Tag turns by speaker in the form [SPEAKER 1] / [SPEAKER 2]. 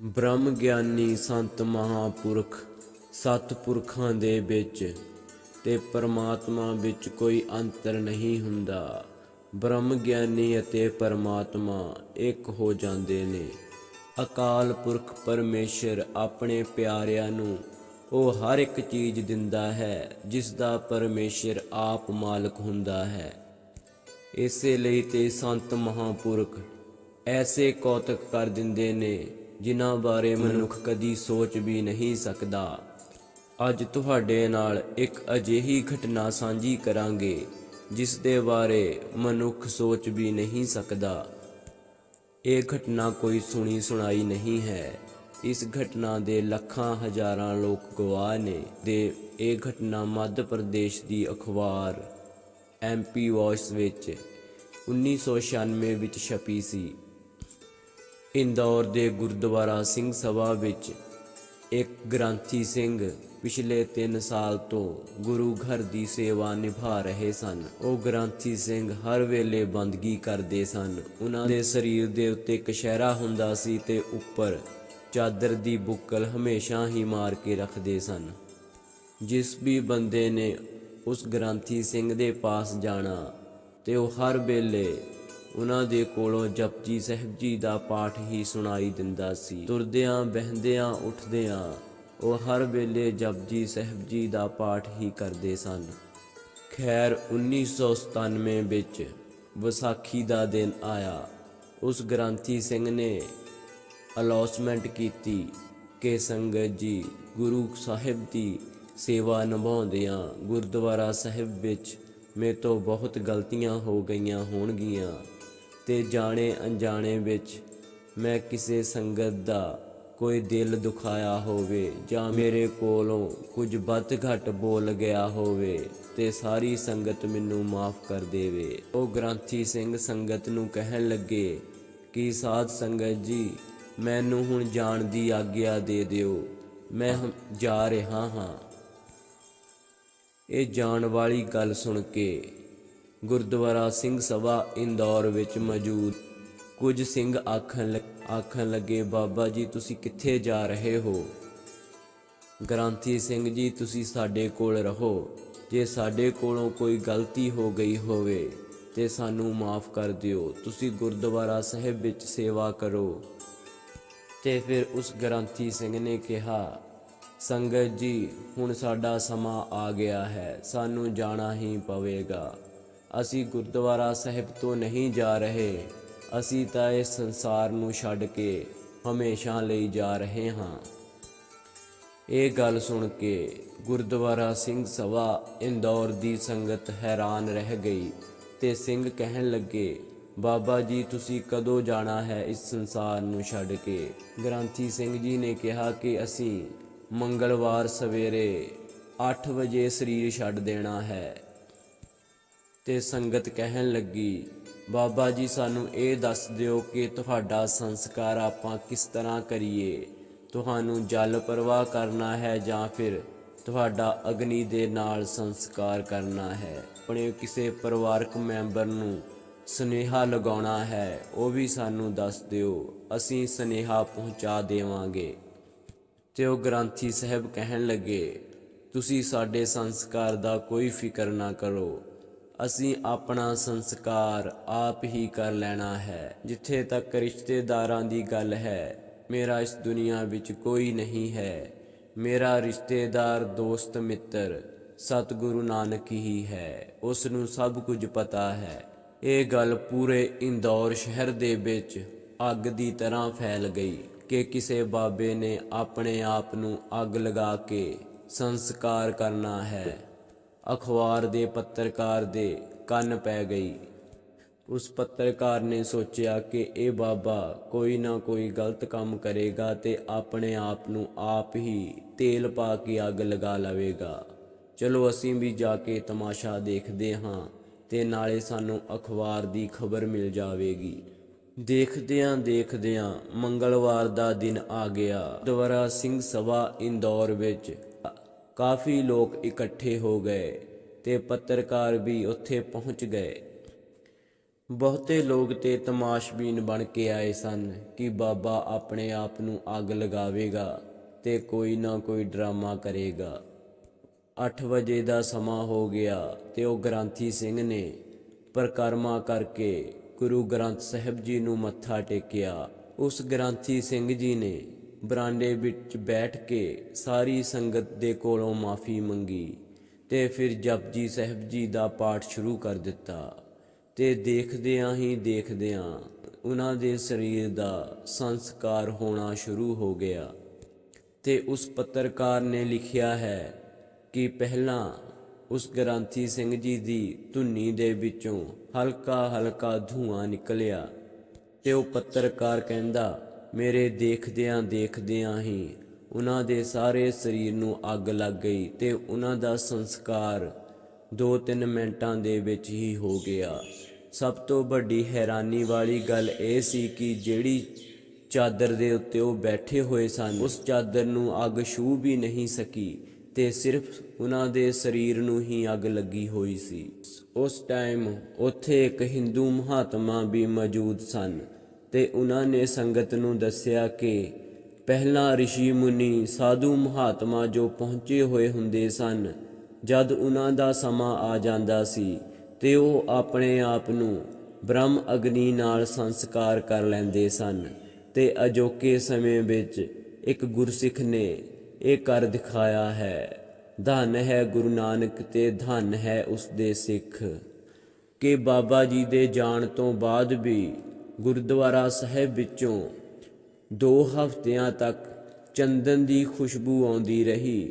[SPEAKER 1] ਬ੍ਰਹਮ ਗਿਆਨੀ ਸੰਤ ਮਹਾਪੁਰਖ ਸਤਿਪੁਰਖਾਂ ਦੇ ਵਿੱਚ ਤੇ ਪਰਮਾਤਮਾ ਵਿੱਚ ਕੋਈ ਅੰਤਰ ਨਹੀਂ ਹੁੰਦਾ। ਬ੍ਰਹਮ ਗਿਆਨੀ ਅਤੇ ਪਰਮਾਤਮਾ ਇੱਕ ਹੋ ਜਾਂਦੇ ਨੇ। ਅਕਾਲ ਪੁਰਖ ਪਰਮੇਸ਼ਰ ਆਪਣੇ ਪਿਆਰਿਆਂ ਨੂੰ ਉਹ ਹਰ ਇੱਕ ਚੀਜ਼ ਦਿੰਦਾ ਹੈ, ਜਿਸ ਦਾ ਪਰਮੇਸ਼ਰ ਆਪ ਮਾਲਕ ਹੁੰਦਾ ਹੈ। ਇਸੇ ਲਈ ਤੇ ਸੰਤ ਮਹਾਪੁਰਖ ਐਸੇ ਕੌਤਕ ਕਰ ਦਿੰਦੇ ਨੇ ਜਿਨ੍ਹਾਂ ਬਾਰੇ ਮਨੁੱਖ ਕਦੀ ਸੋਚ ਵੀ ਨਹੀਂ ਸਕਦਾ। ਅੱਜ ਤੁਹਾਡੇ ਨਾਲ ਇੱਕ ਅਜਿਹੀ ਘਟਨਾ ਸਾਂਝੀ ਕਰਾਂਗੇ, ਜਿਸ ਦੇ ਬਾਰੇ ਮਨੁੱਖ ਸੋਚ ਵੀ ਨਹੀਂ ਸਕਦਾ। ਇਹ ਘਟਨਾ ਕੋਈ ਸੁਣੀ ਸੁਣਾਈ ਨਹੀਂ ਹੈ। ਇਸ ਘਟਨਾ ਦੇ ਲੱਖਾਂ ਹਜ਼ਾਰਾਂ ਲੋਕ ਗਵਾਹ ਨੇ ਦੇ ਇਹ ਘਟਨਾ ਮੱਧ ਪ੍ਰਦੇਸ਼ ਦੀ ਅਖਬਾਰ ਐਮਪੀ ਵਾਇਸ ਵਿੱਚ 1996 ਵਿੱਚ ਛਪੀ ਸੀ। ਇੰਦੌਰ ਦੇ ਗੁਰਦੁਆਰਾ ਸਿੰਘ ਸਭਾ ਵਿੱਚ ਇੱਕ ਗ੍ਰੰਥੀ ਸਿੰਘ ਪਿਛਲੇ 3 ਸਾਲ ਤੋਂ ਗੁਰੂ ਘਰ ਦੀ ਸੇਵਾ ਨਿਭਾ ਰਹੇ ਸਨ। ਉਹ ਗ੍ਰੰਥੀ ਸਿੰਘ ਹਰ ਵੇਲੇ ਬੰਦਗੀ ਕਰਦੇ ਸਨ। ਉਹਨਾਂ ਦੇ ਸਰੀਰ ਦੇ ਉੱਤੇ ਕਸ਼ਹਿਰਾ ਹੁੰਦਾ ਸੀ ਤੇ ਉੱਪਰ ਚਾਦਰ ਦੀ ਬੁੱਕਲ ਹਮੇਸ਼ਾ ਹੀ ਮਾਰ ਕੇ ਰੱਖਦੇ ਸਨ। ਜਿਸ ਵੀ ਬੰਦੇ ਨੇ ਉਸ ਗ੍ਰੰਥੀ ਸਿੰਘ ਦੇ ਪਾਸ ਜਾਣਾ ਤੇ ਉਹ ਹਰ ਵੇਲੇ ਉਹਨਾਂ ਦੇ ਕੋਲੋਂ ਜਪਜੀ ਸਾਹਿਬ ਜੀ ਦਾ ਪਾਠ ਹੀ ਸੁਣਾਈ ਦਿੰਦਾ ਸੀ। ਤੁਰਦਿਆਂ ਬਹਿੰਦਿਆਂ ਉੱਠਦਿਆਂ ਉਹ ਹਰ ਵੇਲੇ ਜਪਜੀ ਸਾਹਿਬ ਜੀ ਦਾ ਪਾਠ ਹੀ ਕਰਦੇ ਸਨ। ਖੈਰ 1997 ਵਿੱਚ ਵਿਸਾਖੀ ਦਾ ਦਿਨ ਆਇਆ। ਉਸ ਗ੍ਰੰਥੀ ਸਿੰਘ ਨੇ ਅਲੌਸਮੈਂਟ ਕੀਤੀ ਕਿ ਸੰਗਤ ਜੀ ਗੁਰੂ ਸਾਹਿਬ ਦੀ ਸੇਵਾ ਨਿਭਾਉਂਦਿਆਂ ਗੁਰਦੁਆਰਾ ਸਾਹਿਬ ਵਿੱਚ ਮੇਰੇ ਤੋਂ ਬਹੁਤ ਗਲਤੀਆਂ ਹੋ ਗਈਆਂ ਹੋਣਗੀਆਂ। ਤੇ ਜਾਣੇ ਅਣਜਾਣੇ ਵਿੱਚ ਮੈਂ ਕਿਸੇ ਸੰਗਤ ਦਾ ਕੋਈ ਦਿਲ ਦੁਖਾਇਆ ਹੋਵੇ ਜਾਂ ਮੇਰੇ ਕੋਲੋਂ ਕੁਝ ਵੱਧ ਘੱਟ ਬੋਲ ਗਿਆ ਹੋਵੇ ਤੇ ਸਾਰੀ ਸੰਗਤ ਮੈਨੂੰ ਮਾਫ ਕਰ ਦੇਵੇ। ਉਹ ਗ੍ਰੰਥੀ ਸਿੰਘ ਸੰਗਤ ਨੂੰ ਕਹਿਣ ਲੱਗੇ ਕਿ ਸਾਧ ਸੰਗਤ ਜੀ, ਮੈਨੂੰ ਹੁਣ ਜਾਣ ਦੀ ਆਗਿਆ ਦੇ ਦਿਓ। ਮੈਂ ਹਮ- ਜਾ ਰਿਹਾ ਹਾਂ। ਇਹ ਜਾਣ ਵਾਲੀ ਗੱਲ ਸੁਣ ਕੇ ਗੁਰਦੁਆਰਾ ਸਿੰਘ ਸਭਾ ਇੰਦੌਰ ਵਿੱਚ ਮੌਜੂਦ। ਕੁਝ ਸਿੰਘ ਆਖਣ ਲੱਗ- ਆਖਣ ਲੱਗੇ, ਬਾਬਾ ਜੀ, ਤੁਸੀਂ ਕਿੱਥੇ ਜਾ ਰਹੇ ਹੋ? ਗ੍ਰੰਥੀ ਸਿੰਘ, ਜੀ, ਤੁਸੀਂ ਸਾਡੇ ਕੋਲ ਰਹੋ। ਜੇ ਸਾਡੇ ਕੋਲੋਂ ਕੋਈ ਗਲਤੀ ਹੋ ਗਈ ਹੋਵੇ, ਤੇ ਸਾਨੂੰ ਮਾਫ ਕਰ ਦਿਓ। ਤੁਸੀਂ ਗੁਰਦੁਆਰਾ ਸਾਹਿਬ ਵਿੱਚ ਸੇਵਾ ਕਰੋ। ਤੇ ਫਿਰ ਉਸ ਗ੍ਰੰਥੀ ਸਿੰਘ ਨੇ ਕਿਹਾ, ਸੰਗਤ ਜੀ, ਹੁਣ ਸਾਡਾ ਸਮਾਂ ਆ ਗਿਆ ਹੈ। ਸਾਨੂੰ ਜਾਣਾ ਹੀ ਪਵੇਗਾ। ਅਸੀਂ ਗੁਰਦੁਆਰਾ ਸਾਹਿਬ ਤੋਂ ਨਹੀਂ ਜਾ ਰਹੇ। ਅਸੀਂ ਤਾਂ ਇਸ ਸੰਸਾਰ ਨੂੰ ਛੱਡ ਕੇ ਹਮੇਸ਼ਾ ਲਈ ਜਾ ਰਹੇ ਹਾਂ। ਇਹ ਗੱਲ ਸੁਣ ਕੇ ਗੁਰਦੁਆਰਾ ਸਿੰਘ ਸਭਾ ਇੰਦੌਰ ਦੀ ਸੰਗਤ ਹੈਰਾਨ ਰਹਿ ਗਈ ਤੇ ਸਿੰਘ ਕਹਿਣ ਲੱਗੇ, ਬਾਬਾ ਜੀ, ਤੁਸੀਂ ਕਦੋਂ ਜਾਣਾ ਹੈ ਇਸ ਸੰਸਾਰ ਨੂੰ ਛੱਡ ਕੇ? ਗ੍ਰੰਥੀ ਸਿੰਘ ਜੀ ਨੇ ਕਿਹਾ ਕਿ ਅਸੀਂ ਮੰਗਲਵਾਰ ਸਵੇਰੇ 8 ਵਜੇ ਸਰੀਰ ਛੱਡ ਦੇਣਾ ਹੈ। ਤੇ ਸੰਗਤ ਕਹਿਣ ਲੱਗੀ, ਬਾਬਾ ਜੀ, ਸਾਨੂੰ ਇਹ ਦੱਸ ਦਿਓ ਕਿ ਤੁਹਾਡਾ ਸੰਸਕਾਰ ਆਪਾਂ ਕਿਸ ਤਰ੍ਹਾਂ ਕਰੀਏ? ਤੁਹਾਨੂੰ ਜਲ ਪ੍ਰਵਾਹ ਕਰਨਾ ਹੈ ਜਾਂ ਫਿਰ ਤੁਹਾਡਾ ਅਗਨੀ ਦੇ ਨਾਲ ਸੰਸਕਾਰ ਕਰਨਾ ਹੈ? ਆਪਣੇ ਕਿਸੇ ਪਰਿਵਾਰਕ ਮੈਂਬਰ ਨੂੰ ਸੁਨੇਹਾ ਲਗਾਉਣਾ ਹੈ, ਉਹ ਵੀ ਸਾਨੂੰ ਦੱਸ ਦਿਓ, ਅਸੀਂ ਸੁਨੇਹਾ ਪਹੁੰਚਾ ਦੇਵਾਂਗੇ। ਤੇ ਉਹ ਗ੍ਰੰਥੀ ਸਾਹਿਬ ਕਹਿਣ ਲੱਗੇ, ਤੁਸੀਂ ਸਾਡੇ ਸੰਸਕਾਰ ਦਾ ਕੋਈ ਫਿਕਰ ਨਾ ਕਰੋ। ਅਸੀਂ ਆਪਣਾ ਸੰਸਕਾਰ ਆਪ ਹੀ ਕਰ ਲੈਣਾ ਹੈ, ਜਿੱਥੇ ਤੱਕ ਰਿਸ਼ਤੇਦਾਰਾਂ ਦੀ ਗੱਲ ਹੈ, ਮੇਰਾ ਇਸ ਦੁਨੀਆ ਵਿੱਚ ਕੋਈ ਨਹੀਂ ਹੈ। ਮੇਰਾ ਰਿਸ਼ਤੇਦਾਰ ਦੋਸਤ ਮਿੱਤਰ, ਸਤਿਗੁਰੂ ਨਾਨਕ ਹੀ ਹੈ ਉਸ ਨੂੰ ਸਭ ਕੁਝ ਪਤਾ ਹੈ। ਇਹ ਗੱਲ ਪੂਰੇ ਇੰਦੌਰ ਸ਼ਹਿਰ ਦੇ ਵਿੱਚ ਅੱਗ ਦੀ ਤਰ੍ਹਾਂ ਫੈਲ ਗਈ ਕਿ ਕਿਸੇ ਬਾਬੇ ਨੇ ਆਪਣੇ ਆਪ ਨੂੰ ਅੱਗ ਲਗਾ ਕੇ ਸੰਸਕਾਰ ਕਰਨਾ ਹੈ। ਅਖਬਾਰ ਦੇ ਪੱਤਰਕਾਰ ਦੇ ਕੰਨ ਪੈ ਗਈ। ਉਸ ਪੱਤਰਕਾਰ ਨੇ ਸੋਚਿਆ ਕਿ ਇਹ ਬਾਬਾ ਕੋਈ ਨਾ ਕੋਈ ਗਲਤ ਕੰਮ ਕਰੇਗਾ ਤੇ ਆਪਣੇ ਆਪ ਨੂੰ ਆਪ ਹੀ ਤੇਲ ਪਾ ਕੇ ਅੱਗ ਲਗਾ ਲਵੇਗਾ। ਚਲੋ ਅਸੀਂ ਵੀ ਜਾ ਕੇ ਤਮਾਸ਼ਾ ਦੇਖਦੇ ਹਾਂ ਤੇ ਨਾਲੇ ਸਾਨੂੰ ਅਖਬਾਰ ਦੀ ਖਬਰ ਮਿਲ ਜਾਵੇਗੀ। ਦੇਖਦਿਆਂ ਦੇਖਦਿਆਂ ਮੰਗਲਵਾਰ ਦਾ ਦਿਨ ਆ ਗਿਆ। ਦੁਆਰਾ ਸਿੰਘ ਸਭਾ ਇੰਦੌਰ ਵਿੱਚ ਕਾਫੀ ਲੋਕ ਇਕੱਠੇ ਹੋ ਗਏ ਤੇ ਪੱਤਰਕਾਰ ਵੀ ਉੱਥੇ ਪਹੁੰਚ ਗਏ। ਬਹੁਤੇ ਲੋਕ ਤੇ ਤਮਾਸ਼ਬੀਨ ਬਣ ਕੇ ਆਏ ਸਨ ਕਿ ਬਾਬਾ ਆਪਣੇ ਆਪ ਨੂੰ ਅੱਗ ਲਗਾਵੇਗਾ ਤੇ ਕੋਈ ਨਾ ਕੋਈ ਡਰਾਮਾ ਕਰੇਗਾ। 8 ਵਜੇ ਦਾ ਸਮਾਂ ਹੋ ਗਿਆ ਤੇ ਉਹ ਗ੍ਰੰਥੀ ਸਿੰਘ ਨੇ ਪ੍ਰਕਰਮਾ ਕਰਕੇ ਗੁਰੂ ਗ੍ਰੰਥ ਸਾਹਿਬ ਜੀ ਨੂੰ ਮੱਥਾ ਟੇਕਿਆ। ਉਸ ਗ੍ਰੰਥੀ ਸਿੰਘ ਜੀ ਨੇ ਬਰਾਂਡੇ ਵਿੱਚ ਬੈਠ ਕੇ ਸਾਰੀ ਸੰਗਤ ਦੇ ਕੋਲੋਂ ਮਾਫੀ ਮੰਗੀ ਤੇ ਫਿਰ ਜਪਜੀ ਸਾਹਿਬ ਜੀ ਦਾ ਪਾਠ ਸ਼ੁਰੂ ਕਰ ਦਿੱਤਾ ਤੇ ਦੇਖਦਿਆਂ ਹੀ ਦੇਖਦਿਆਂ ਉਹਨਾਂ ਦੇ ਸਰੀਰ ਦਾ ਸੰਸਕਾਰ ਹੋਣਾ ਸ਼ੁਰੂ ਹੋ ਗਿਆ ਤੇ ਉਸ ਪੱਤਰਕਾਰ ਨੇ ਲਿਖਿਆ ਹੈ ਕਿ ਪਹਿਲਾਂ ਉਸ ਗ੍ਰੰਥੀ ਸਿੰਘ ਜੀ ਦੀ ਧੁੰਨੀ ਦੇ ਵਿੱਚੋਂ ਹਲਕਾ ਹਲਕਾ ਧੂਆਂ ਨਿਕਲਿਆ ਤੇ ਉਹ ਪੱਤਰਕਾਰ ਕਹਿੰਦਾ ਮੇਰੇ ਦੇਖਦਿਆਂ ਦੇਖਦਿਆਂ ਹੀ ਉਹਨਾਂ ਦੇ ਸਾਰੇ ਸਰੀਰ ਨੂੰ ਅੱਗ ਲੱਗ ਗਈ ਤੇ ਉਹਨਾਂ ਦਾ ਸੰਸਕਾਰ 2-3 ਮਿੰਟਾਂ ਦੇ ਵਿੱਚ ਹੀ ਹੋ ਗਿਆ। ਸਭ ਤੋਂ ਵੱਡੀ ਹੈਰਾਨੀ ਵਾਲੀ ਗੱਲ ਇਹ ਸੀ ਕਿ ਜਿਹੜੀ ਚਾਦਰ ਦੇ ਉੱਤੇ ਉਹ ਬੈਠੇ ਹੋਏ ਸਨ, ਉਸ ਚਾਦਰ ਨੂੰ ਅੱਗ ਛੂ ਵੀ ਨਹੀਂ ਸਕੀ ਤੇ ਸਿਰਫ ਉਹਨਾਂ ਦੇ ਸਰੀਰ ਨੂੰ ਹੀ ਅੱਗ ਲੱਗੀ ਹੋਈ ਸੀ। ਉਸ ਟਾਈਮ ਉੱਥੇ ਇੱਕ ਹਿੰਦੂ ਮਹਾਤਮਾ ਵੀ ਮੌਜੂਦ ਸਨ। ਤੇ ਉਹਨਾਂ ਨੇ ਸੰਗਤ ਨੂੰ ਦੱਸਿਆ ਕਿ ਪਹਿਲਾਂ ઋષਿ ਮੁਨੀ ਸਾਧੂ ਮਹਾਤਮਾ ਜੋ ਪਹੁੰਚੇ ਹੋਏ ਹੁੰਦੇ ਸਨ, ਜਦ ਉਹਨਾਂ ਦਾ ਸਮਾਂ ਆ ਜਾਂਦਾ ਸੀ ਤੇ ਉਹ ਆਪਣੇ ਆਪ ਨੂੰ ਬ੍ਰਹਮ ਅਗਨੀ ਨਾਲ ਸੰਸਕਾਰ ਕਰ ਲੈਂਦੇ ਸਨ ਤੇ ਅਜੋਕੇ ਸਮੇਂ ਵਿੱਚ ਇੱਕ ਗੁਰਸਿੱਖ ਨੇ ਇਹ ਕਰ ਦਿਖਾਇਆ ਹੈ, ਧਨ ਹੈ ਗੁਰੂ ਨਾਨਕ ਤੇ ਧਨ ਹੈ ਉਸ ਦੇ ਸਿੱਖ। ਕਿ ਬਾਬਾ ਜੀ ਦੇ ਜਾਣ ਤੋਂ ਬਾਅਦ ਵੀ ਗੁਰਦੁਆਰਾ ਸਾਹਿਬ ਵਿੱਚੋਂ 2 ਹਫ਼ਤਿਆਂ ਤੱਕ ਚੰਦਨ ਦੀ ਖੁਸ਼ਬੂ ਆਉਂਦੀ ਰਹੀ।